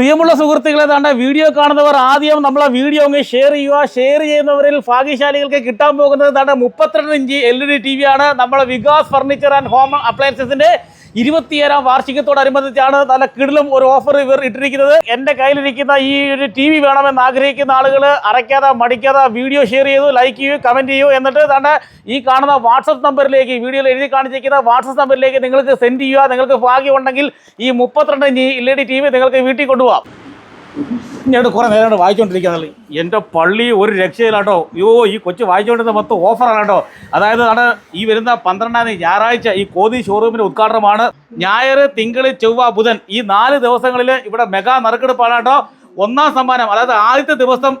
പ്രിയമുള്ള സുഹൃത്തുക്കളെ താണ്ട വീഡിയോ കാണുന്നവർ ആദ്യം നമ്മളെ വീഡിയോ അങ്ങ് ഷെയർ ചെയ്യുക. ഷെയർ ചെയ്യുന്നവരിൽ ഭാഗ്യശാലികൾക്ക് കിട്ടാൻ പോകുന്നത് താണ്ട മുപ്പത്തിരണ്ട് inch L E D T V ആണ്. നമ്മളെ വികാസ് ഫർണിച്ചർ ആൻഡ് ഹോം അപ്ലയൻസസിന്റെ ഇരുപത്തിയേഴാം വാർഷികത്തോടനുബന്ധിച്ചാണ് നല്ല കിടിലും ഒരു ഓഫർ ഇവർ ഇട്ടിരിക്കുന്നത്. എന്റെ കയ്യിലിരിക്കുന്ന ഈ ഒരു ടി വി വേണമെന്ന് ആഗ്രഹിക്കുന്ന ആളുകൾ അരയ്ക്കാതെ മടിക്കാതെ വീഡിയോ ഷെയർ ചെയ്തു ലൈക്ക് ചെയ്യൂ കമന്റ് ചെയ്യൂ എന്നിട്ട് തന്നെ ഈ കാണുന്ന വാട്സപ്പ് നമ്പറിലേക്ക് വീഡിയോയിൽ എഴുതി കാണിച്ചിരിക്കുന്ന വാട്സപ്പ് നമ്പറിലേക്ക് നിങ്ങൾക്ക് സെൻഡ് ചെയ്യുക. നിങ്ങൾക്ക് ഭാഗ്യമുണ്ടെങ്കിൽ ഈ മുപ്പത്തിരണ്ട് L E D T V നിങ്ങൾക്ക് വീട്ടിൽ കൊണ്ടുപോകാം. ഞാൻ കുറേ നേരം വായിച്ചുകൊണ്ടിരിക്കുന്നത് എന്റെ പള്ളി ഒരു രക്ഷയിലാട്ടോ അയ്യോ ഈ കൊച്ചു വായിച്ചുകൊണ്ടിരുന്ന മൊത്തം ഓഫറാണ് കേട്ടോ അതായത് ആണ് ഈ വരുന്ന പന്ത്രണ്ടാം തീയതി ഞായറാഴ്ച ഈ കോതി ഷോറൂമിന്റെ ഉദ്ഘാടനമാണ്. ഞായർ തിങ്കൾ ചൊവ്വ ബുധൻ ഈ നാല് ദിവസങ്ങളിൽ ഇവിടെ മെഗാ നറുക്കെടുപ്പാണ് കേട്ടോ ഒന്നാം സമ്മാനം അതായത് ആദ്യത്തെ ദിവസം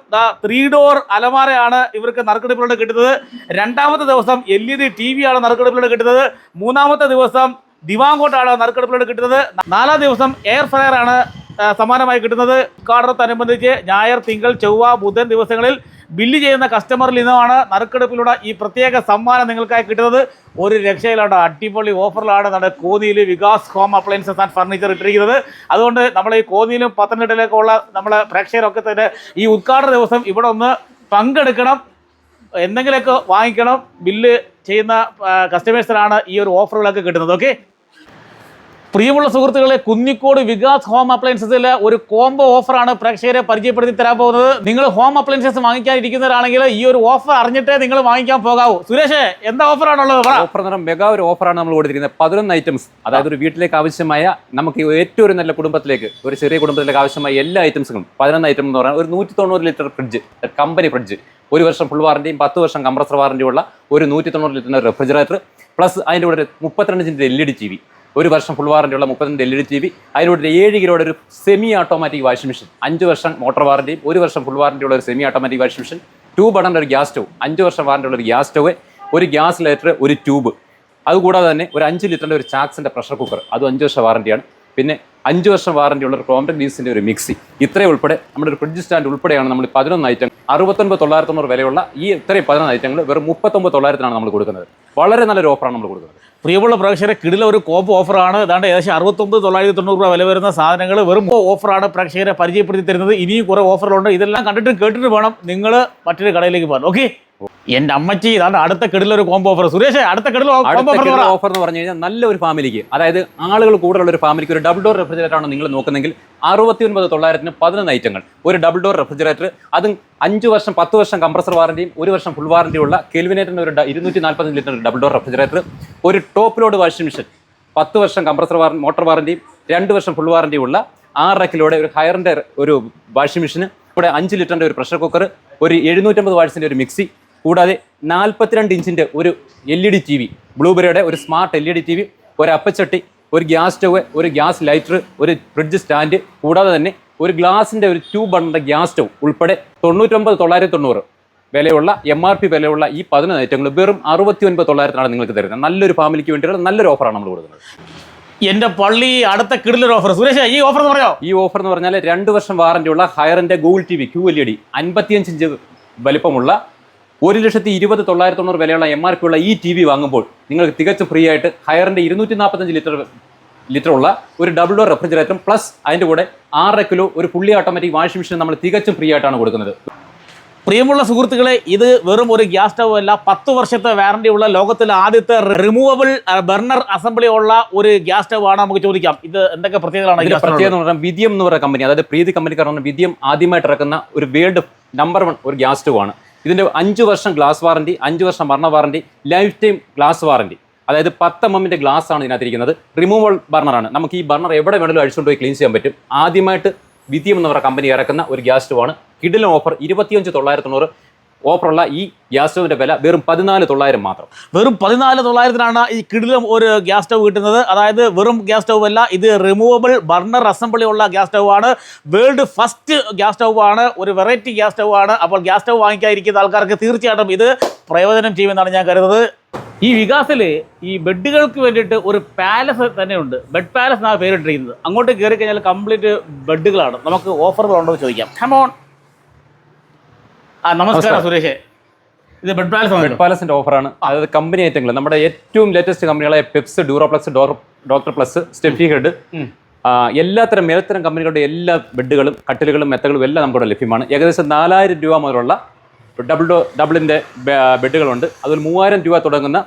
ത്രീ ഡോർ അലമാരയാണ് ഇവർക്ക് നറുക്കെടുപ്പിലൂടെ കിട്ടുന്നത്. രണ്ടാമത്തെ ദിവസം L E D T V ആണ് നറുക്കെടുപ്പിലൂടെ കിട്ടുന്നത്. മൂന്നാമത്തെ ദിവസം ദിവാങ്കോട്ടാണ് നറുക്കെടുപ്പിലൂടെ കിട്ടുന്നത്. നാലാം ദിവസം എയർ ഫ്രയർ ആണ് സമ്മാനമായി കിട്ടുന്നത് ഉദ്ഘാടനത്തോടനുബന്ധിച്ച് ഞായർ തിങ്കൾ ചൊവ്വ ബുധൻ ദിവസങ്ങളിൽ ബില്ല് ചെയ്യുന്ന കസ്റ്റമറിൽ നിന്നുമാണ് നറുക്കെടുപ്പിലൂടെ ഈ പ്രത്യേക സമ്മാനം നിങ്ങൾക്കായി കിട്ടുന്നത്. ഒരു രക്ഷയിലാണ് അടിപൊളി ഓഫറിലാണ് നമ്മുടെ കോന്നിയിൽ Vikas home appliances and furniture ഇട്ടിരിക്കുന്നത്. അതുകൊണ്ട് നമ്മൾ ഈ കോന്നിയിലും പത്തനംതിട്ടയിലേക്കുള്ള നമ്മളെ പ്രേക്ഷകരൊക്കെ തന്നെ ഈ ഉദ്ഘാടന ദിവസം ഇവിടെ ഒന്ന് പങ്കെടുക്കണം. എന്തെങ്കിലുമൊക്കെ വാങ്ങിക്കണം. ബില്ല് ചെയ്യുന്ന കസ്റ്റമേഴ്സിനാണ് ഈ ഒരു ഓഫറുകളൊക്കെ കിട്ടുന്നത്. ഓക്കെ പ്രിയമുള്ള സുഹൃത്തുക്കളെ കുന്നിക്കോട് വികാസ് ഹോം അപ്ലയൻസസിൽ ഒരു കോംബോ ഓഫറാണ് പ്രേക്ഷകരെ പരിചയപ്പെടുത്തി തരാൻ പോകുന്നത്. നിങ്ങൾ ഹോം അപ്ലയൻസസ് വാങ്ങിക്കാനിരിക്കുന്നവരാണെങ്കിൽ ഈ ഒരു ഓഫർ അറിഞ്ഞിട്ടേ നിങ്ങൾ വാങ്ങിക്കാൻ പോകാവൂ. സുരേഷ് എന്താ ഓഫറാണുള്ളത് ഓഫർ എന്ന് പറഞ്ഞാൽ മെഗാ ഒരു ഓഫറാണ് നമ്മൾ കൊടുത്തിരിക്കുന്നത്. പതിനൊന്ന് ഐറ്റംസ് അതായത് ഒരു വീട്ടിലേക്ക് ആവശ്യമായ നമുക്ക് ഏറ്റവും ഒരു നല്ല കുടുംബത്തിലേക്ക് ഒരു ചെറിയ കുടുംബത്തിലേക്ക് ആവശ്യമായ എല്ലാ ഐറ്റംസും പതിനൊന്ന് ഐറ്റം എന്ന് പറഞ്ഞാൽ ഒരു നൂറ്റി തൊണ്ണൂറ് ലിറ്റർ ഫ്രിഡ്ജ് കമ്പനി ഫ്രിഡ്ജ് ഒരു വർഷം ഫുൾ വാറന്റിയും പത്ത് വർഷം കംപ്രസർ വാറന്റിയും ഉള്ള ഒരു നൂറ്റി തൊണ്ണൂറ് ലിറ്ററിന്റെ റെഫ്രിജറേറ്റർ പ്ലസ് അതിന്റെ കൂടെ മുപ്പത്തിരണ്ട് ഇഞ്ചിന്റെ L E D T V ഒരു വർഷം ഫുൾ വാറന്റിയുള്ള ഉള്ള L E D T V അതിലൂടെ ഒരു ഏഴ് കിലോയുടെ ഒരു സെമി ഓട്ടോമാറ്റിക് വാഷിംഗ് മെഷീൻ അഞ്ച് വർഷം മോട്ടോർ വാറന്റിയും ഒരു വർഷം ഫുൾ വാറന്റിയുള്ള ഒരു semi automatic washing machine two ബട്ടന്റെ ഒരു ഗ്യാസ് സ്റ്റവ് അഞ്ച് വർഷം വാറന്റിയുള്ള ഒരു ഗ്യാസ് സ്റ്റവ് ഒരു ഗ്യാസ് ലൈറ്റർ ഒരു ട്യൂബ് അതുകൂടാതെ തന്നെ ഒരു അഞ്ച് ലിറ്ററിന്റെ ഒരു ചാക്സിന്റെ പ്രഷർ കുക്കർ അതും അഞ്ച് വർഷം വാറന്റിയാണ് പിന്നെ അഞ്ച് വർഷം വാറന്റിയുള്ള ഒരു ക്രോംഡൻ ഡീസിന്റെ ഒരു മിക്സി ഇത്രയും ഉൾപ്പെടെ നമ്മുടെ ഒരു ഫ്രിഡ്ജ് സ്റ്റാൻഡ് ഉൾപ്പെടെയാണ് നമ്മൾ പതിനൊന്ന് ഐറ്റം അറുപത്തൊൻപത് തൊള്ളായിരത്തി തൊണ്ണൂറ് വിലയുള്ള ഈ ഇത്രയും പതിനൊന്ന് ഐറ്റങ്ങൾ വെറും മുപ്പത്തൊമ്പത് തൊള്ളായിരത്തിനാണ് നമ്മൾ കൊടുക്കുന്നത്. വളരെ നല്ലൊരു ഓഫറാണ് നമ്മൾ കൊടുക്കുന്നത്. പ്രിയമുള്ള പ്രേക്ഷകരെ കിടില ഒരു കോപ്പ് ഓഫറാണ്. ഏതാണ്ട് ഏകദേശം അറുപത്തൊമ്പത് തൊള്ളായിരത്തി തൊണ്ണൂറ് രൂപ വില വരുന്ന സാധനങ്ങൾ വെറും ഓഫറാണ് പ്രേക്ഷകരെ പരിചയപ്പെടുത്തി തരുന്നത്. ഇനിയും കുറേ ഓഫറുകളുണ്ട്. ഇതെല്ലാം കണ്ടിട്ടും കേട്ടിട്ട് വേണം. നിങ്ങൾ മറ്റൊരു കടയിലേക്ക് പോകാൻ. ഓക്കെ എന്റെ അമ്മച്ചി ഇതാണ് അടുത്ത കിടലൊരു കോംബോ ഓഫർ സുരേഷ് അടുത്ത കിടില ഓഫർ എന്ന് പറഞ്ഞു കഴിഞ്ഞാൽ നല്ല ഒരു ഫാമിലിക്ക്. അതായത് ആളുകൾ കൂടുതലുള്ള ഒരു ഫാമിലിക്ക് ഒരു ഡബിൾ ഡോർ റെഫ്രിജറേറ്റർ ആണ് നിങ്ങൾ നോക്കുന്നെങ്കിൽ അറുപത്തി ഒൻപത് തൊള്ളായിരത്തിന് പതിനൊന്ന് ഐറ്റങ്ങൾ. ഒരു ഡബിൾ ഡോർ റെഫ്രിജറേറ്റർ അതും അഞ്ച് വർഷം പത്ത് വർഷം കംപ്രസർ വാറന്റിയും ഒരു വർഷം ഫുൾ വാറന്റിയും ഉള്ള കെൽവിനേറ്ററിന്റെ ഒരു ഇരുന്നൂറ്റി നാൽപ്പത്തഞ്ച് ലിറ്റർ ഡബിൾ ഡോർ റെഫ്രിജറേറ്റർ ഒരു ടോപ്പ് ലോഡ് വാഷിംഗ് മെഷീൻ പത്ത് വർഷം കംപ്രസർ വാറൻ മോട്ടോർ വാറന്റിയും രണ്ട് വർഷം ഫുൾ വാറന്റിയും ഉള്ള ആറര കിലോയുടെ ഒരു ഹയറിന്റെ ഒരു വാഷിംഗ് മെഷീൻ ഇവിടെ അഞ്ച് ലിറ്ററിന്റെ ഒരു പ്രഷർ കുക്കർ ഒരു എഴുന്നൂറ്റമ്പത് വാട്സിന്റെ ഒരു മിക്സി കൂടാതെ നാൽപ്പത്തിരണ്ട് ഇഞ്ചിന്റെ ഒരു L E D T V ബ്ലൂബെറിയുടെ ഒരു smart L E D T V ഒരു അപ്പച്ചട്ടി ഒരു ഗ്യാസ് സ്റ്റവ് ഒരു ഗ്യാസ് ലൈറ്റർ ഒരു ഫ്രിഡ്ജ് സ്റ്റാൻഡ് കൂടാതെ തന്നെ ഒരു ഗ്ലാസിന്റെ ഒരു ട്യൂബ് ബണ്ണിന്റെ ഗ്യാസ് സ്റ്റവ് ഉൾപ്പെടെ തൊണ്ണൂറ്റൊമ്പത് തൊള്ളായിരത്തി തൊണ്ണൂറ് വിലയുള്ള എം ആർ പി വിലയുള്ള ഈ പതിനൊന്ന് ഐറ്റങ്ങൾ വെറും അറുപത്തി ഒൻപത് തൊള്ളായിരത്തിനാണ് നിങ്ങൾക്ക് തരുന്നത്. നല്ലൊരു ഫാമിലിക്ക് വേണ്ടിയുള്ള നല്ലൊരു ഓഫറാണ് നമ്മൾ കൊടുക്കുന്നത്. എന്റെ പള്ളി അടുത്ത കിടിലൊരു ഓഫർ സുരേഷ് ഈ ഓഫർ എന്ന് പറയോ ഈ ഓഫർ എന്ന് പറഞ്ഞാൽ രണ്ട് വർഷം വാറന്റി ഉള്ള ഹയറിന്റെ Google T V Q L E D അൻപത്തിയഞ്ച് ഇഞ്ച് വലിപ്പമുള്ള ഒരു ലക്ഷത്തി ഇരുപത് തൊള്ളായിരത്തി തൊണ്ണൂറ് വിലയുള്ള എം ആർ പി ഉള്ള ഈ ടി വി വാങ്ങുമ്പോൾ നിങ്ങൾക്ക് തികച്ചും ഫ്രീ ആയിട്ട് ഹയറിന്റെ ഇരുന്നൂറ്റി നാൽപ്പത്തഞ്ച് ലിറ്റർ ലിറ്റർ ഉള്ള ഒരു ഡബിൾ ഡോർ റെഫ്രിജറേറ്ററും പ്ലസ് അതിന്റെ കൂടെ ആറര കിലോ ഒരു ഫുള്ളി ഓട്ടോമാറ്റിക് വാഷിംഗ് മെഷീൻ നമ്മൾ തികച്ചും ഫ്രീ ആയിട്ടാണ് കൊടുക്കുന്നത്. പ്രിയമുള്ള സുഹൃത്തുക്കളെ ഇത് വെറും ഒരു ഗ്യാസ് സ്റ്റവ് അല്ല പത്ത് വർഷത്തെ വാറണ്ടി ഉള്ള ലോകത്തിലെ ആദ്യത്തെ റിമൂവബിൾ ബർണർ അസംബ്ലി ഉള്ള ഒരു ഗ്യാസ് സ്റ്റവ് ആണ് നമുക്ക് ചോദിക്കാം. ഇത് എന്തൊക്കെ പ്രത്യേകതയാണ് ഇതിന്റെ പ്രത്യേകത എന്ന് പറഞ്ഞാൽ വിദ്യം എന്ന് പറയുന്ന കമ്പനി അതായത് പ്രീതി കമ്പനിക്കാർ പറഞ്ഞ വിദ്യം ആദ്യമായിട്ട് ഇറക്കുന്ന ഒരു വേൾഡ് നമ്പർ വൺ ഒരു ഗ്യാസ് സ്റ്റവ് ആണ്. ഇതിന്റെ അഞ്ച് വർഷം ഗ്ലാസ് വാറന്റി അഞ്ച് വർഷം മരണ warranty life time glass warranty അതായത് പത്ത് എമ്മിന്റെ ഗ്ലാസ് ആണ് ഇതിനകത്തിരിക്കുന്നത്. റിമൂവൽ ബർണറാണ് നമുക്ക് ഈ ബർണർ എവിടെ വേണമെങ്കിലും അഴിച്ചുകൊണ്ട് പോയി ക്ലീൻ ചെയ്യാൻ പറ്റും. ആദ്യമായിട്ട് വിദ്യം എന്ന് പറയുന്ന കമ്പനി ഇറക്കുന്ന ഒരു ഗ്യാസ് സ്റ്റോവാണ്. കിഡിലും ഓഫർ ഇരുപത്തിയഞ്ച് തൊള്ളായിരത്തി തൊണ്ണൂറ്. ഓഫറുള്ള ഈ ഗ്യാസ് സ്റ്റവിന്റെ വില വെറും പതിനാല് തൊള്ളായിരം മാത്രം. വെറും പതിനാല് തൊള്ളായിരത്തിനാണ് ഈ കിടിലും ഒരു ഗ്യാസ് സ്റ്റവ് കിട്ടുന്നത്. അതായത് വെറും ഗ്യാസ് സ്റ്റവ് അല്ല ഇത് റിമൂവബിൾ ബർണർ അസംബ്ലി ഉള്ള ഗ്യാസ് സ്റ്റവ് ആണ്. വേൾഡ് ഫസ്റ്റ് ഗ്യാസ് സ്റ്റവ് ആണ് ഒരു വെറൈറ്റി ഗ്യാസ് സ്റ്റവ് ആണ്. അപ്പോൾ ഗ്യാസ് സ്റ്റവ് വാങ്ങിക്കാതിരിക്കുന്ന ആൾക്കാർക്ക് തീർച്ചയായിട്ടും ഇത് പ്രയോജനം ചെയ്യുമെന്നാണ് ഞാൻ കരുതുന്നത്. ഈ വികാസിൽ ഈ ബെഡുകൾക്ക് വേണ്ടിയിട്ട് ഒരു പാലസ് തന്നെയുണ്ട്. ബെഡ് പാലസ് എന്നാണ് പേരിട്ടിരിക്കുന്നത്. അങ്ങോട്ട് കയറി കഴിഞ്ഞാൽ കംപ്ലീറ്റ് ബെഡുകളാണ്. നമുക്ക് ഓഫറുകളുണ്ടോ എന്ന് ചോദിക്കാം. ഹമോൺ ആ നമസ്കാരം സുരേഷ്. ഇത് ബെഡ് പാലസ് ബെഡ് പാലസിന്റെ ഓഫറാണ് അതായത് കമ്പനി ഐറ്റങ്ങൾ നമ്മുടെ ഏറ്റവും ലേറ്റസ്റ്റ് കമ്പനികളായ പെപ്സ് ഡ്യൂറോപ്ലക്സ് ഡോക്ടർ പ്ലസ് സ്റ്റെഫി ഹെഡ് എല്ലാത്തരം മേൽത്തരം കമ്പനികളുടെ എല്ലാ ബെഡുകളും കട്ടിലുകളും മെത്തകളും എല്ലാം നമുക്കിവിടെ ലഭ്യമാണ്. ഏകദേശം നാലായിരം രൂപ മുതലുള്ള ഡബിൾ ഡോ ഡബിളിന്റെ ബെഡുകളുണ്ട് അതുപോലെ മൂവായിരം രൂപ തുടങ്ങുന്ന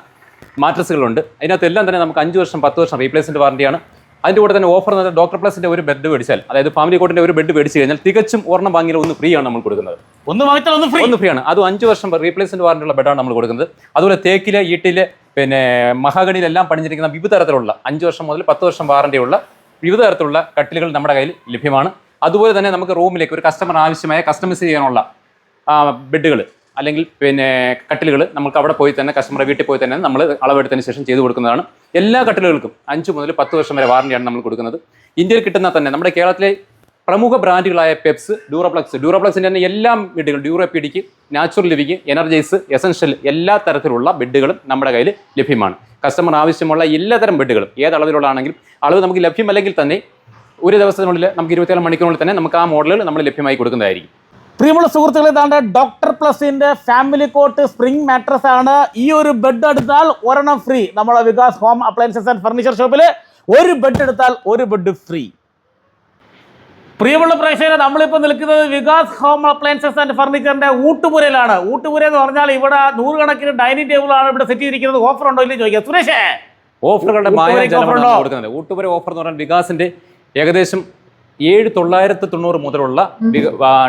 മാട്രസുകളുണ്ട് അതിനകത്ത് എല്ലാം തന്നെ നമുക്ക് അഞ്ച് വർഷം പത്ത് വർഷം റീപ്ലേസ്മെന്റ് വാറണ്ടിയാണ് അതിന്റെ കൂടെ തന്നെ ഓഫർ എന്ന് ഡോക്ടർ പ്ലസിന്റെ ഒരു ബെഡ് മേടിച്ചാൽ അതായത് ഫാമിലി കോട്ടിന്റെ ഒരു ബെഡ് മേടിച്ച് കഴിഞ്ഞാൽ തികച്ചും ഒരെണ്ണം വാങ്ങിയാൽ ഒന്ന് ഫ്രീ ആണ് നമ്മൾ കൊടുക്കുന്നത്. ഒന്ന് വാങ്ങിച്ചാൽ ഒന്ന് ഫ്രീ ഒന്ന് ഫ്രീ ആണ്. അത് അഞ്ച് വർഷം റീപ്ലേസ്മെന്റ് വാറന്റിയുള്ള ബെഡാണ് നമ്മൾ കൊടുക്കുന്നത്. അതുപോലെ തേക്കിലെ ഈട്ടിലെ പിന്നെ മഹാഗണിയിലെല്ലാം പണിഞ്ഞിരിക്കുന്ന വിവിധ തരത്തിലുള്ള അഞ്ച് വർഷം മുതൽ പത്ത് വർഷം വാറന്റിയുള്ള വിവിധ തരത്തിലുള്ള കട്ടിലുകൾ നമ്മുടെ കയ്യിൽ ലഭ്യമാണ്. അതുപോലെ തന്നെ നമുക്ക് റൂമിലേക്ക് ഒരു കസ്റ്റമർ ആവശ്യമായ കസ്റ്റമൈസ് ചെയ്യാനുള്ള ബെഡുകൾ അല്ലെങ്കിൽ പിന്നെ കട്ടിലുകൾ നമുക്ക് അവിടെ പോയി തന്നെ കസ്റ്റമറെ വീട്ടിൽ പോയി തന്നെ നമ്മൾ അളവെടുത്തതിന് ശേഷം ചെയ്തു കൊടുക്കുന്നതാണ്. എല്ലാ കട്ടിലുകൾക്കും അഞ്ച് മുതൽ പത്ത് വർഷം വരെ വാറണ്ടിയാണ് നമ്മൾ കൊടുക്കുന്നത്. ഇന്ത്യയിൽ കിട്ടുന്ന തന്നെ നമ്മുടെ കേരളത്തിലെ പ്രമുഖ ബ്രാൻഡുകളായ പെപ്സ് ഡ്യൂറോപ്ലക്സ് ഡ്യൂറോപ്ലക്സിന്റെ തന്നെ എല്ലാ ബെഡുകളും Duropedic natural living energise essential എല്ലാ തരത്തിലുള്ള ബെഡുകളും നമ്മുടെ കയ്യിൽ ലഭ്യമാണ്. കസ്റ്റമർ ആവശ്യമുള്ള എല്ലാതരം ബെഡുകളും ഏത് അളവിലുള്ളതാണെങ്കിലും അളവ് നമുക്ക് ലഭ്യമല്ലെങ്കിൽ തന്നെ ഒരു ദിവസത്തിനുള്ളിൽ നമുക്ക് ഇരുപത്തിയേഴ് മണിക്കൂറിനുള്ളിൽ തന്നെ നമുക്ക് ആ മോഡലുകൾ നമ്മൾ ലഭ്യമായി കൊടുക്കുന്നതായിരിക്കും. പ്രിയമുള്ള സുഹൃത്തുക്കളെ ഇതാണ്ട് ഡോക്ടർ പ്ലസിന്റെ ഫാമിലി കോട്ട് സ്പ്രിംഗ് മാട്രസ് ആണ്. ഈ ഒരു ബെഡ് എടുത്താൽ ഒരെണ്ണം ഫ്രീ നമ്മളെ Vikas home appliances and furniture ഷോപ്പിൽ ഒരു ബെഡ് എടുത്താൽ ഒരു ബെഡ് ഫ്രീ പ്രിയമുള്ള പ്രേക്ഷകരെ നമ്മളിപ്പോൾ നിൽക്കുന്നത് വികാസ് ഹോം അപ്ലയൻസസ് ആൻഡ് ഫർണിച്ചറിന്റെ ഊട്ടുപുരയിലാണ്. ഊട്ടുപുര എന്ന് പറഞ്ഞാൽ ഇവിടെ നൂറുകണക്കിന് ഡൈനിങ് ടേബിൾ ആണ് ഇവിടെ സെറ്റ് ചെയ്തിരിക്കുന്നത്. ഓഫർ ഉണ്ടോ ഇല്ലെന്ന് ചോദിക്കാം. സുരേഷേ! ഓഫറുകളുടെ ഓഫർ എന്ന് പറഞ്ഞാൽ വികാസിന്റെ ഏകദേശം ഏഴ് തൊള്ളായിരത്തി തൊണ്ണൂറ് മുതലുള്ള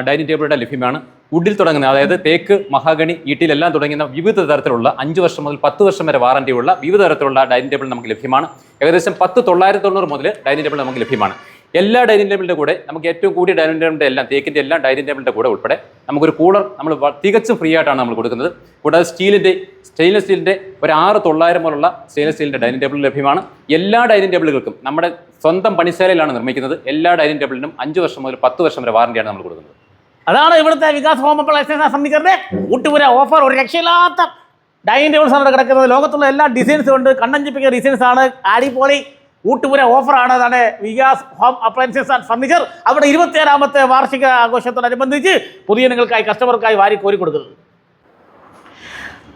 ഡൈനിങ് ടേബിളുടെ ലഭ്യമാണ്. വുഡിൽ തുടങ്ങുന്ന അതായത് തേക്ക് മഹാഗണി ഈട്ടിലെല്ലാം തുടങ്ങുന്ന വിവിധ തരത്തിലുള്ള അഞ്ച് വർഷം മുതൽ പത്ത് വർഷം വരെ വാറന്റിയുള്ള വിവിധ തരത്തിലുള്ള ഡൈനിങ് ടേബിൾ നമുക്ക് ലഭ്യമാണ്. ഏകദേശം പത്ത് തൊള്ളായിരത്തി തൊണ്ണൂറ് മുതൽ ഡൈനിങ് ടേബിൾ നമുക്ക് ലഭ്യമാണ്. എല്ലാ ഡൈനിങ് ടേബിളിന്റെ കൂടെ നമുക്ക് ഏറ്റവും കൂടിയ ഡൈനിങ് ടേബിളിന്റെ എല്ലാം തേക്കിന്റെ എല്ലാം ഡൈനിങ് ടേബിളിന്റെ കൂടെ ഉൾപ്പെടെ നമുക്കൊരു കൂളർ നമ്മൾ തികച്ചും ഫ്രീ ആയിട്ടാണ് നമ്മൾ കൊടുക്കുന്നത്. കൂടാതെ സ്റ്റീലിന്റെ സ്റ്റെയിൻലെസ് സ്റ്റീലിന്റെ ഒരു ആറ് തൊള്ളായിരം പോലുള്ള സ്റ്റെയിൻലെസ് സ്റ്റീലിന്റെ ഡൈനിങ് ടേബിൾ ലഭ്യമാണ്. എല്ലാ ഡൈനിങ് ടേബിളുകൾക്കും നമ്മുടെ സ്വന്തം പണിശാലയിലാണ് നിർമ്മിക്കുന്നത്. എല്ലാ ഡൈനിങ് ടേബിളിനും അഞ്ച് വർഷം മുതൽ പത്ത് വർഷം വരെ വാറന്റിയാണ് നമ്മൾ കൊടുക്കുന്നത്. അതാണ് ഇവിടുത്തെ വികാസ് ഹോം അപ്ലയൻസസ് ഊട്ടുപുര ഓഫർ. ഒരു രക്ഷയില്ലാത്ത ഡൈനിങ് ടേബിൾസ് ആണ് കിടക്കുന്നത്. ലോകത്തുള്ള എല്ലാ ഡിസൈൻസും ഉണ്ട്. കണ്ണഞ്ചിപ്പിക്കുന്ന ഡിസൈൻസ് ആണ്. അടിപൊളി ഊട്ടുപുര ആണ്. അതാണ് Vikas home appliances and furniture. അവിടെ ഇരുപത്തിയേഴാമത്തെ വാർഷിക ആഘോഷത്തോടനുബന്ധിച്ച് പുതിയ നിങ്ങൾക്കായി കസ്റ്റമർക്കായി വാരി കോരി കൊടുക്കുന്നത്.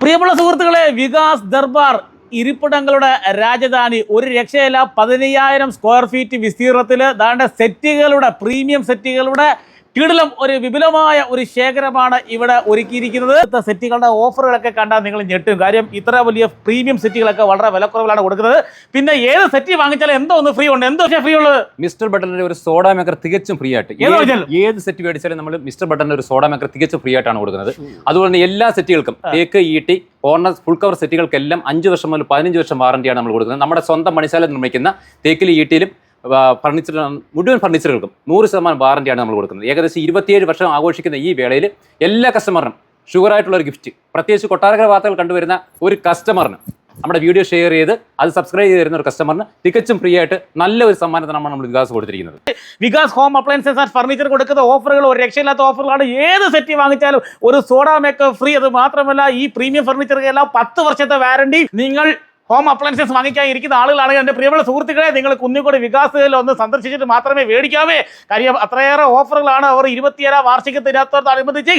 പ്രിയമുള്ള സുഹൃത്തുക്കളെ വികാസ് ദർബാർ ഇരിപ്പിടങ്ങളുടെ രാജധാനി ഒരു രക്ഷയില്ല പതിനയ്യായിരം സ്ക്വയർ ഫീറ്റ് വിസ്തീർണത്തിൽ ദാണ്ട സെറ്റുകളുടെ പ്രീമിയം സെറ്റുകളുടെ കിടിലം ഒരു വിപുലമായ ഒരു ശേഖരമാണ് ഇവിടെ ഒരുക്കിയിരിക്കുന്നത്. സെറ്റുകളുടെ ഓഫറുകളൊക്കെ കണ്ടാൽ നിങ്ങൾ ഞെട്ടും. കാര്യം ഇത്ര വലിയ പ്രീമിയം സെറ്റുകളൊക്കെ വളരെ വിലക്കുറവിലാണ് കൊടുക്കുന്നത്. പിന്നെ ഏത് സെറ്റ് വാങ്ങിച്ചാലും എന്തോ ഒന്ന് ഫ്രീ ഉണ്ട്. എന്തോ ഫ്രീ ഉള്ളത്? മിസ്റ്റർ ബട്ടന്റെ ഒരു സോഡ മേക്കർ തികച്ചും ഫ്രീ ആയിട്ട്. ഏത് സെറ്റ് മേടിച്ചാലും നമ്മൾ മിസ്റ്റർ ബട്ടന്റെ ഒരു സോഡ മേക്കർ തികച്ചും ഫ്രീ ആയിട്ടാണ് കൊടുക്കുന്നത്. അതുപോലെ തന്നെ എല്ലാ സെറ്റുകൾക്കും തേക്ക് ഈട്ടി കോർണർ ഫുൾ കവർ സെറ്റുകൾക്കെല്ലാം അഞ്ച് വർഷം മുതൽ പതിനഞ്ച് വർഷം വാറന്റിയാണ് നമ്മൾ കൊടുക്കുന്നത്. നമ്മുടെ സ്വന്തം മണിശാല നിർമ്മിക്കുന്ന തേക്കിലും ഈട്ടിയിലും ഫർണിച്ചർ മുഴുവൻ ഫർണിച്ചറുകൾക്കും നൂറ് ശതമാനം വാറണ്ടിയാണ് നമ്മൾ കൊടുക്കുന്നത്. ഏകദേശം ഇരുപത്തിയേഴ് വർഷം ആഘോഷിക്കുന്ന ഈ വേളയിൽ എല്ലാ കസ്റ്റമറിനും ഷുഗർ ആയിട്ടുള്ള ഒരു ഗിഫ്റ്റ് പ്രത്യേകിച്ച് കൊട്ടാരക്കര വാർത്തകൾ കണ്ടുവരുന്ന ഒരു കസ്റ്റമറിന് നമ്മുടെ വീഡിയോ ഷെയർ ചെയ്ത് അത് സബ്സ്ക്രൈബ് ചെയ്ത് തരുന്ന ഒരു കസ്റ്റമറിന് തികച്ചും ഫ്രീ ആയിട്ട് നല്ല ഒരു സമ്മാനത്തിനാണ് നമ്മൾ വികാസ് കൊടുത്തിരിക്കുന്നത്. Vikas home appliances and furniture കൊടുക്കുന്ന ഓഫറുകൾ ഒരു രക്ഷയില്ലാത്ത ഓഫറുകളാണ് ഏത് സെറ്റ് വാങ്ങിച്ചാലും ഒരു സോഡാ മേക്കർ ഫ്രീ അത് മാത്രമല്ല ഈ പ്രീമിയം ഫർണിച്ചറുകെല്ലാം പത്ത് വർഷത്തെ വാറണ്ടി നിങ്ങൾ ഹോം അപ്ലയൻസസ് വാങ്ങിക്കാൻ ഇരിക്കുന്ന ആളുകളാണെങ്കിൽ എന്റെ പ്രിയമുള്ള സുഹൃത്തുക്കളെ. നിങ്ങൾ കുന്നിക്കോട് വികാസത്തിൽ ഒന്ന് സന്ദർശിച്ചിട്ട് മാത്രമേ മേടിക്കാവേ. കാര്യം അത്രയേറെ ഓഫറുകളാണ് അവർ ഇരുപത്തിയേഴാം വാർഷികത്തിനകത്തോടനുബന്ധിച്ച്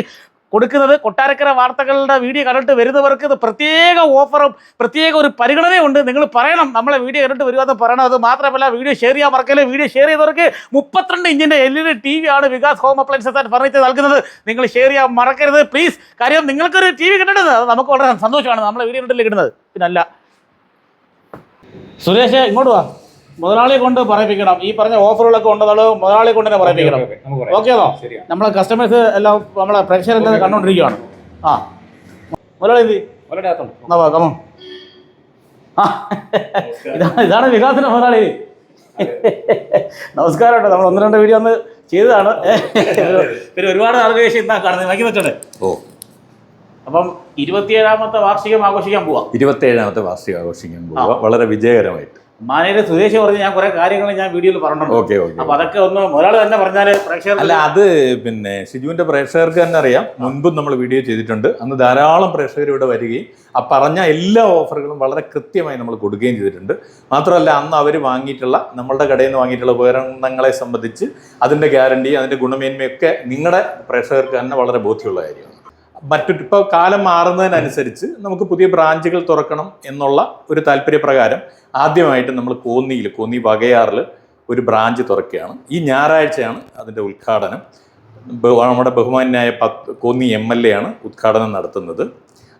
കൊടുക്കുന്നത്. കൊട്ടാരക്കര വാർത്തകളുടെ വീഡിയോ കണ്ടിട്ട് വരുന്നവർക്ക് ഇത് പ്രത്യേക ഓഫറും പ്രത്യേക ഒരു പരിഗണനയുണ്ട് നിങ്ങൾ പറയണം നമ്മളെ വീഡിയോ കണ്ടിട്ട് വരുവാന്ന് പറയണം. അത് മാത്രമല്ല വീഡിയോ ഷെയർ ചെയ്യാൻ മറക്കല്ലേ? വീഡിയോ ഷെയർ ചെയ്തവർക്ക് മുപ്പത്തിരണ്ട് ഇഞ്ചിന്റെ L E D T V ആണ് Vikas home appliances and furniture നൽകുന്നത്. നിങ്ങൾ ഷെയർ ചെയ്യാൻ മറക്കരുത്. പ്ലീസ് കാര്യം നിങ്ങൾക്കൊരു ടി വി കിട്ടുന്നത് അത് നമുക്ക് വളരെ സന്തോഷമാണ് നമ്മളെ വീഡിയോ കണ്ടിട്ട് കിട്ടുന്നത്. പിന്നല്ല സുരേഷ് ഇങ്ങോട്ട് വാ. മുതലാളിയെ കൊണ്ട് പറയിപ്പിക്കണം. ഈ പറഞ്ഞ ഓഫറുകളൊക്കെ ഉണ്ടെന്നുള്ളത് മുതലാളിയെ കൊണ്ട് തന്നെ പറയിപ്പിക്കണം. ഓക്കെ അതോ? നമ്മളെ കസ്റ്റമേഴ്സ് എല്ലാം നമ്മളെ പ്രേക്ഷകരെല്ലാം കണ്ടുകൊണ്ടിരിക്കുകയാണ് ആ. മുതലാളി എന്ത്? എന്നാ വാ കമോ ആ. ഇതാണ് ഇതാണ് വികാസിന്റെ മുതലാളി. നമസ്കാരം കേട്ടോ. നമ്മൾ ഒന്ന് രണ്ട് വീഡിയോ ഒന്ന് ചെയ്തതാണ്. പിന്നെ ഒരുപാട് ആളുകൾ ഇന്നാ കാണുന്നത്. ബാക്കി വെച്ചോണ്ട് ഓ. അപ്പം ഇരുപത്തിയേഴാമത്തെ വാർഷികം ആഘോഷിക്കാൻ പോവാം. ഇരുപത്തിയേഴാമത്തെ വാർഷികം ആഘോഷിക്കാൻ പോവുക വളരെ വിജയകരമായിട്ട്. മാനേജർ സുരേഷ് പറഞ്ഞ് ഞാൻ കുറെ കാര്യങ്ങൾ ഞാൻ വീഡിയോയിൽ പറഞ്ഞിട്ടുണ്ട്. ഓക്കെ ഓക്കെ അപ്പൊ അതൊക്കെ ഒന്ന് ഒരാൾ തന്നെ പറഞ്ഞാൽ പ്രേക്ഷകർ അല്ല അത് പിന്നെ ഷിജുവിന്റെ പ്രേക്ഷകർക്ക് തന്നെ അറിയാം. മുൻപും നമ്മൾ വീഡിയോ ചെയ്തിട്ടുണ്ട്. അന്ന് ധാരാളം പ്രേക്ഷകർ ഇവിടെ വരികയും ആ പറഞ്ഞ എല്ലാ ഓഫറുകളും വളരെ കൃത്യമായി നമ്മൾ കൊടുക്കുകയും ചെയ്തിട്ടുണ്ട്. മാത്രമല്ല അന്ന് അവർ വാങ്ങിയിട്ടുള്ള നമ്മളുടെ കടയിൽ നിന്ന് വാങ്ങിയിട്ടുള്ള ഉപകരണങ്ങളെ സംബന്ധിച്ച് അതിന്റെ ഗ്യാരണ്ടി അതിന്റെ ഗുണമേന്മയൊക്കെ നിങ്ങളുടെ പ്രേക്ഷകർക്ക് തന്നെ വളരെ ബോധ്യമുള്ള കാര്യമാണ്. മറ്റു ഇപ്പോൾ കാലം മാറുന്നതിനനുസരിച്ച് നമുക്ക് പുതിയ ബ്രാഞ്ചുകൾ തുറക്കണം എന്നുള്ള ഒരു താല്പര്യപ്രകാരം ആദ്യമായിട്ട് നമ്മൾ കോന്നിയിൽ കോന്നി വകയാറിൽ ഒരു ബ്രാഞ്ച് തുറക്കുകയാണ്. ഈ ഞായറാഴ്ചയാണ് അതിന്റെ ഉദ്ഘാടനം. നമ്മുടെ ബഹുമാന്യായ പത്ത് കോന്നി എം എൽ എ ആണ് ഉദ്ഘാടനം നടത്തുന്നത്.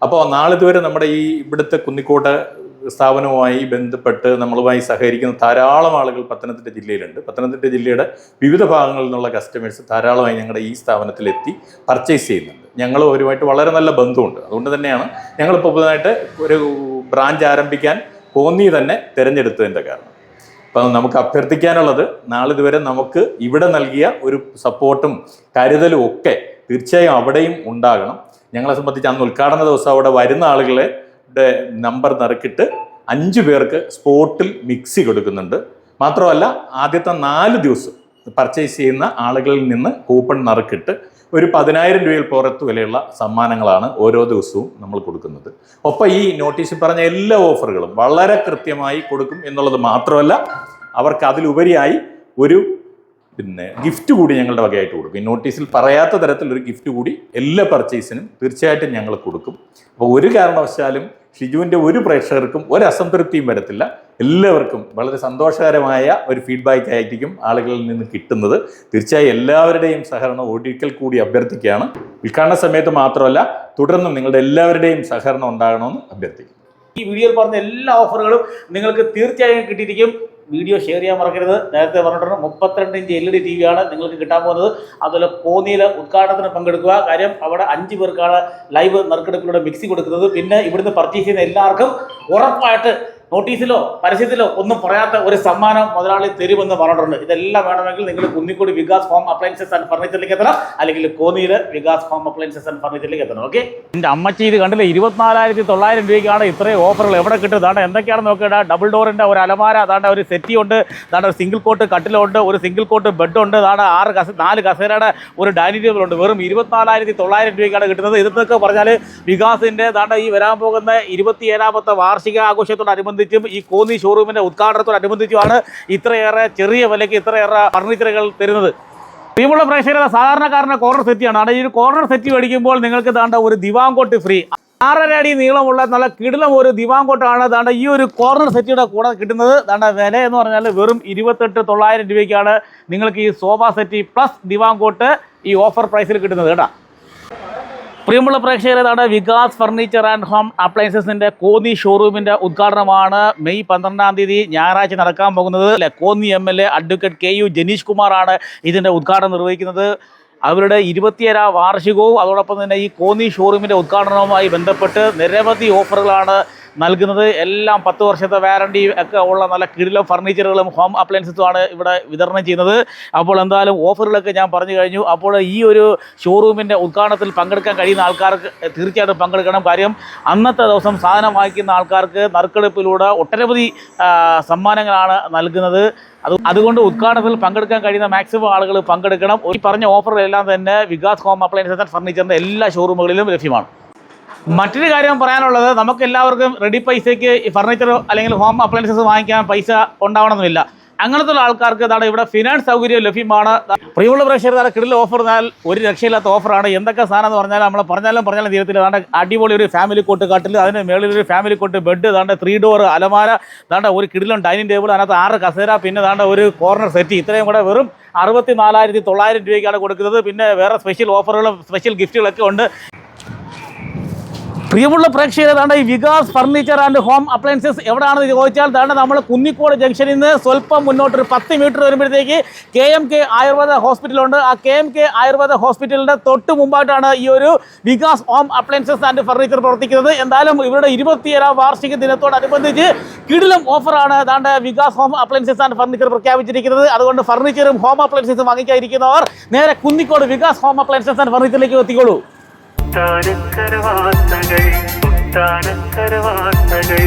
അപ്പോൾ നാളിതുവരെ നമ്മുടെ ഈ ഇവിടുത്തെ കുന്നിക്കോട്ട് സ്ഥാപനവുമായി ബന്ധപ്പെട്ട് നമ്മളുമായി സഹകരിക്കുന്ന ധാരാളം ആളുകൾ പത്തനംതിട്ട ജില്ലയിലുണ്ട്. പത്തനംതിട്ട ജില്ലയുടെ വിവിധ ഭാഗങ്ങളിൽ നിന്നുള്ള കസ്റ്റമേഴ്സ് ധാരാളമായി ഞങ്ങളുടെ ഈ സ്ഥാപനത്തിലെത്തി പർച്ചേസ് ചെയ്യുന്നുണ്ട്. ഞങ്ങൾ അവരുമായിട്ട് വളരെ നല്ല ബന്ധമുണ്ട്. അതുകൊണ്ട് തന്നെയാണ് ഞങ്ങളിപ്പോൾ പുതുതായിട്ട് ഒരു ബ്രാഞ്ച് ആരംഭിക്കാൻ കോന്നി തന്നെ തിരഞ്ഞെടുത്തതിന്റെ കാരണം. അപ്പം നമുക്ക് അഭ്യർത്ഥിക്കാനുള്ളത് നാളിതുവരെ നമുക്ക് ഇവിടെ നൽകിയ ഒരു സപ്പോർട്ടും കരുതലും ഒക്കെ തീർച്ചയായും അവിടെയും ഉണ്ടാകണം. ഞങ്ങളെ സംബന്ധിച്ച് അന്ന് ഉദ്ഘാടന ദിവസം അവിടെ വരുന്ന ആളുകളെ നമ്പർ നിറക്കിട്ട് അഞ്ച് പേർക്ക് സ്പോട്ടിൽ മിക്സി കൊടുക്കുന്നുണ്ട്. മാത്രമല്ല ആദ്യത്തെ നാല് ദിവസം പർച്ചേസ് ചെയ്യുന്ന ആളുകളിൽ നിന്ന് കൂപ്പൺ നറുക്കിട്ട് ഒരു പതിനായിരം രൂപയിൽ പുറത്ത് വിലയുള്ള സമ്മാനങ്ങളാണ് ഓരോ ദിവസവും നമ്മൾ കൊടുക്കുന്നത്. ഒപ്പം ഈ നോട്ടീസിൽ പറഞ്ഞ എല്ലാ ഓഫറുകളും വളരെ കൃത്യമായി കൊടുക്കും എന്നുള്ളത് മാത്രമല്ല അവർക്ക് അതിലുപരിയായി ഒരു പിന്നെ ഗിഫ്റ്റ് കൂടി ഞങ്ങളുടെ വകയായിട്ട് കൊടുക്കും. ഈ നോട്ടീസിൽ പറയാത്ത തരത്തിലൊരു ഗിഫ്റ്റ് കൂടി എല്ലാ പർച്ചേസിനും തീർച്ചയായിട്ടും ഞങ്ങൾ കൊടുക്കും. അപ്പോൾ ഒരു കാരണവശാലും ഷിജുവിന്റെ ഒരു പ്രേക്ഷകർക്കും ഒരു അസംതൃപ്തിയും വരത്തില്ല. എല്ലാവർക്കും വളരെ സന്തോഷകരമായ ഒരു ഫീഡ്ബാക്ക് ആയിരിക്കും ആളുകളിൽ നിന്ന് കിട്ടുന്നത്. തീർച്ചയായും എല്ലാവരുടെയും സഹകരണം ഒരിക്കൽ കൂടി അഭ്യർത്ഥിക്കുകയാണ്. ഉദ്ഘാടന സമയത്ത് മാത്രമല്ല തുടർന്നും നിങ്ങളുടെ എല്ലാവരുടെയും സഹകരണം ഉണ്ടാകണമെന്ന് അഭ്യർത്ഥിക്കും ഈ വീഡിയോയിൽ പറഞ്ഞ എല്ലാ ഓഫറുകളും നിങ്ങൾക്ക് തീർച്ചയായും കിട്ടിയിരിക്കും. വീഡിയോ ഷെയർ ചെയ്യാൻ മറക്കരുത്. നേരത്തെ പറഞ്ഞിട്ടുണ്ട് മുപ്പത്തിരണ്ട് inch L E D T V ആണ് നിങ്ങൾക്ക് കിട്ടാൻ പോകുന്നത്. അതുപോലെ കോന്നിയിൽ ഉദ്ഘാടനത്തിന് പങ്കെടുക്കുക. കാര്യം അവിടെ അഞ്ച് പേർക്കാണ് ലൈവ് നറുക്കെടുപ്പിലൂടെ മിക്സി കൊടുക്കുന്നത്. പിന്നെ ഇവിടുന്ന് പർച്ചേസ് ചെയ്യുന്ന എല്ലാവർക്കും ഉറപ്പായിട്ട് നോട്ടീസിലോ പരസ്യത്തിലോ ഒന്നും പറയാത്ത ഒരു സമ്മാനം മുതലാളി തരുമെന്ന് പറഞ്ഞിട്ടുണ്ട്. ഇതെല്ലാം വേണമെങ്കിൽ നിങ്ങൾ Kunnicode Vikas home appliances and ഫർണിച്ചറിലേക്ക് എത്തണം. അല്ലെങ്കിൽ കോന്നിയിൽ വികാസ് ഹോം അപ്ലയൻസസ് ആൻഡ് ഫർണിച്ചറിലേക്ക് എത്തണം. ഓക്കെ? എന്റെ അമ്മച്ചി ഇത് കണ്ടില്ല? ഇരുപത്തിനാലായിരത്തി തൊള്ളായിരം രൂപയ്ക്കാണ് ഇത്രയും ഓഫറുകൾ എവിടെ കിട്ടും? അതാണ് എന്തൊക്കെയാണെന്ന് നോക്കിയിട്ട് ഡബിൾ ഡോറിന്റെ ഒരു അലമാര അതാണ്ട് ഒരു സെറ്റി ഉണ്ട് അതാണ്ട് ഒരു സിംഗിൾ കോട്ട് കട്ടിലുണ്ട് ഒരു സിംഗിൾ കോട്ട് ബെഡ് ഉണ്ട് അതാണ് ആറ് കസ നാല് കസേരയുടെ ഒരു ഡൈനിങ് ടേബിൾ ഉണ്ട്. വെറും ഇരുപത്തിനാലായിരത്തി തൊള്ളായിരം രൂപയ്ക്കാണ് കിട്ടുന്നത്. ഇതൊക്കെ പറഞ്ഞാൽ വികാസിന്റെ അതാണ്ട് ഈ വരാൻ പോകുന്ന ഇരുപത്തിയേഴാമത്തെ വാർഷിക ആഘോഷത്തോടനുബന്ധിച്ചും ഈ കോന്നി ഷോറൂമിന്റെ ഉദ്ഘാടനത്തോടനുബന്ധിച്ചുമാണ് ഇത്രയേറെ ചെറിയ വിലയ്ക്ക് ഇത്രയേറെ ഫർണിച്ചറുകൾ തരുന്നത്. പ്രിയമുള്ള പ്രേക്ഷകരെ സാധാരണക്കാരന്റെ കോർണർ സെറ്റിയാണ് അവിടെ ഈ ഒരു കോർണർ സെറ്റ് മേടിക്കുമ്പോൾ നിങ്ങൾക്ക് താണ്ട ഒരു ദിവാങ്കോട്ട് ഫ്രീ ആറര അടി നീളമുള്ള നല്ല കിടിലം ഒരു ദിവാങ്കോട്ടാണ് താണ്ട ഈ ഒരു കോർണർ സെറ്റിയുടെ കൂടെ കിട്ടുന്നത്. താണ്ട വില എന്ന് പറഞ്ഞാൽ വെറും ഇരുപത്തെട്ട് തൊള്ളായിരം രൂപയ്ക്കാണ് നിങ്ങൾക്ക് ഈ sofa settee plus divan cot ഈ ഓഫർ പ്രൈസിൽ കിട്ടുന്നത്. കേട്ടോ. പ്രിയമുള്ള പ്രേക്ഷകരെ വികാസ് ഫർണിച്ചർ ആൻഡ് ഹോം അപ്ലയൻസസിന്റെ കോന്നി ഷോറൂമിന്റെ ഉദ്ഘാടനമാണ്. മെയ് പന്ത്രണ്ടാം തീയതി ഞായറാഴ്ച നടക്കാൻ പോകുന്നത്. അല്ലെ Konni M L A advocate K U Janeesh കുമാറാണ് ഇതിന്റെ ഉദ്ഘാടനം നിർവഹിക്കുന്നത്. അവരുടെ ഇരുപത്തിയേഴാം വാർഷികവും അതോടൊപ്പം തന്നെ ഈ കോന്നി ഷോറൂമിന്റെ ഉദ്ഘാടനവുമായി ബന്ധപ്പെട്ട് നിരവധി ഓഫറുകളാണ് നൽകുന്നത് എല്ലാം പത്ത് വർഷത്തെ വാറണ്ടി ഒക്കെ ഉള്ള നല്ല കിടിലം ഫർണിച്ചറുകളും ഹോം അപ്ലയൻസസുമാണ് ഇവിടെ വിതരണം ചെയ്യുന്നത്. അപ്പോൾ എന്തായാലും ഓഫറുകളൊക്കെ ഞാൻ പറഞ്ഞു കഴിഞ്ഞു. അപ്പോൾ ഈ ഒരു ഷോറൂമിന്റെ ഉദ്ഘാടനത്തിൽ പങ്കെടുക്കാൻ കഴിയുന്ന ആൾക്കാർക്ക് തീർച്ചയായിട്ടും പങ്കെടുക്കണം. കാര്യം അന്നത്തെ ദിവസം സാധനം വാങ്ങിക്കുന്ന ആൾക്കാർക്ക് നറുക്കെടുപ്പിലൂടെ ഒട്ടനവധി സമ്മാനങ്ങളാണ് നൽകുന്നത്. അത് അതുകൊണ്ട് ഉദ്ഘാടനത്തിൽ പങ്കെടുക്കാൻ കഴിയുന്ന മാക്സിമം ആളുകൾ പങ്കെടുക്കണം. ഈ പറഞ്ഞ ഓഫറുകളെല്ലാം തന്നെ വികാസ് ഹോം അപ്ലയൻസസ് ആൻഡ് ഫർണിച്ചറിന്റെ എല്ലാ ഷോറൂമുകളിലും ലഭ്യമാണ്. മറ്റൊരു കാര്യം പറയാനുള്ളത് നമുക്ക് എല്ലാവർക്കും റെഡി പൈസയ്ക്ക് ഫർണിച്ചർ അല്ലെങ്കിൽ ഹോം അപ്ലയൻസസ് വാങ്ങിക്കാൻ പൈസ ഉണ്ടാവണമെന്നില്ല. അങ്ങനത്തെ ഉള്ള ആൾക്കാർക്ക് ഇതാണ് ഇവിടെ ഫിനാൻസ് സൗകര്യം ലഭ്യമാണ്. പ്രിയമുള്ള പ്രേക്ഷകർ ഇതാണ് കിടിൽ ഓഫർ എന്നാൽ ഒരു രക്ഷയില്ലാത്ത ഓഫറാണ് എന്തൊക്കെ സാധനം എന്ന് പറഞ്ഞാൽ നമ്മൾ പറഞ്ഞാലും പറഞ്ഞാലും തീരത്തില്ല. അതാണ്ട് അടിപൊളി ഒരു ഫാമിലി കോട്ട് കാട്ടിൽ അതിന് മേളിൽ ഒരു ഫാമിലി കോട്ട് ബെഡ് അതാണ്ട് ത്രീ ഡോർ അലമാര അതാണ്ട് ഒരു കിടിലും ഡൈനിങ് ടേബിൾ അതിനകത്ത് ആറ് കസേര പിന്നെ അതാണ്ട് ഒരു കോർണർ സെറ്റ് ഇത്രയും കൂടെ വെറും അറുപത്തി നാലായിരത്തി തൊള്ളായിരം രൂപയ്ക്കാണ് കൊടുക്കുന്നത്. പിന്നെ വേറെ സ്പെഷ്യൽ ഓഫറുകളും സ്പെഷ്യൽ ഗിഫ്റ്റുകളൊക്കെ ഉണ്ട്. പ്രിയമുള്ള പ്രേക്ഷകരെ താണ്ട ഈ Vikas furniture and home appliances എവിടെയാണെന്ന് ചോദിച്ചാൽ താണ്ട നമ്മൾ കുന്നിക്കോട് ജംഗ്ഷനിൽ നിന്ന് സ്വല്പം മുന്നോട്ട് ഒരു പത്ത് മീറ്റർ വരുമ്പോഴത്തേക്ക് കെ എം കെ ആയുർവേദ ഹോസ്പിറ്റലുണ്ട്. ആ കെ എം കെ ആയുർവേദ ഹോസ്പിറ്റലിന്റെ തൊട്ട് മുമ്പായിട്ടാണ് ഈ ഒരു Vikas home appliances and furniture പ്രവർത്തിക്കുന്നത്. എന്തായാലും ഇവരുടെ ഇരുപത്തിയേഴാം വാർഷിക ദിനത്തോടനുബന്ധിച്ച് കിടിലം ഓഫറാണ് താണ്ട Vikas home appliances and furniture പ്രഖ്യാപിച്ചിരിക്കുന്നത്. അതുകൊണ്ട് ഫർണിച്ചറും ഹോം അപ്ലയൻസസും വാങ്ങിക്കാതിരിക്കുന്നവർ നേരെ Kunnicode Vikas home appliances and ഫർണിച്ചറിലേക്ക് എത്തിക്കോളൂ. പുത്താനക്കര വാർത്തകൾ പുത്താനക്കര വാർത്തകൾ